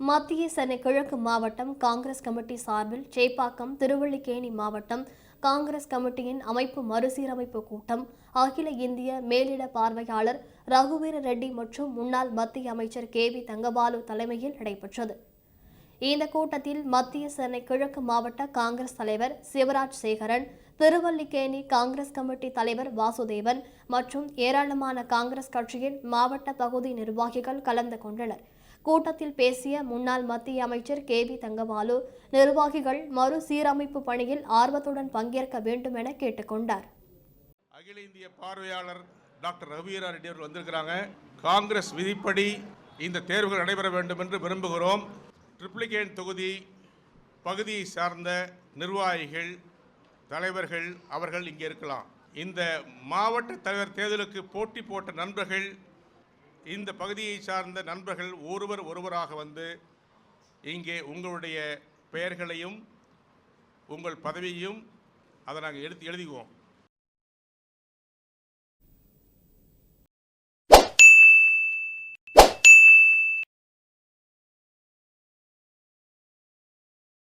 மத்திய சென்னை கிழக்கு மாவட்டம் காங்கிரஸ் கமிட்டி சார்பில் சேப்பாக்கம் திருவள்ளிக்கேணி மாவட்டம் காங்கிரஸ் கமிட்டியின் அமைப்பு மறுசீரமைப்பு கூட்டம் அகில இந்திய மேலிட பார்வையாளர் ரகுவீர ரெட்டி மற்றும் முன்னாள் மத்திய அமைச்சர் கே வி தங்கபாலு தலைமையில் நடைபெற்றது. இந்த கூட்டத்தில் மத்திய சென்னை கிழக்கு மாவட்ட காங்கிரஸ் தலைவர் சிவராஜ் சேகரன் திருவல்லிக்கேணி காங்கிரஸ் கமிட்டி தலைவர் வாசுதேவன் மற்றும் ஏராளமான காங்கிரஸ் கட்சியின் மாவட்ட பகுதி நிர்வாகிகள் கலந்து கொண்டனர். கூட்டத்தில் பேசிய முன்னாள் மத்திய அமைச்சர் கே வி தங்கபாலு நிர்வாகிகள் மறுசீரமைப்பு பணியில் ஆர்வத்துடன் பங்கேற்க வேண்டும் என கேட்டுக்கொண்டார். அகில இந்திய பார்வையாளர் டாக்டர் ரவிரா ரெட்டி அவர்கள் வந்திருக்கிறாங்க. காங்கிரஸ் விதிப்படி இந்த தேர்வுகள் நடைபெற வேண்டும் என்று விரும்புகிறோம். ட்ரிப்ளிகேன் தொகுதி பகுதியை சார்ந்த நிர்வாகிகள் தலைவர்கள் அவர்கள் இங்கே இருக்கலாம். இந்த மாவட்ட தலைவர் தேர்தலுக்கு போட்டி போட்ட நண்பர்கள் இந்த பகுதியை சார்ந்த நண்பர்கள் ஒருவர் ஒருவராக வந்து இங்கே உங்களுடைய பெயர்களையும் உங்கள் பதவியையும் அதை நாங்கள் எடுத்து எழுதிக்குவோம்.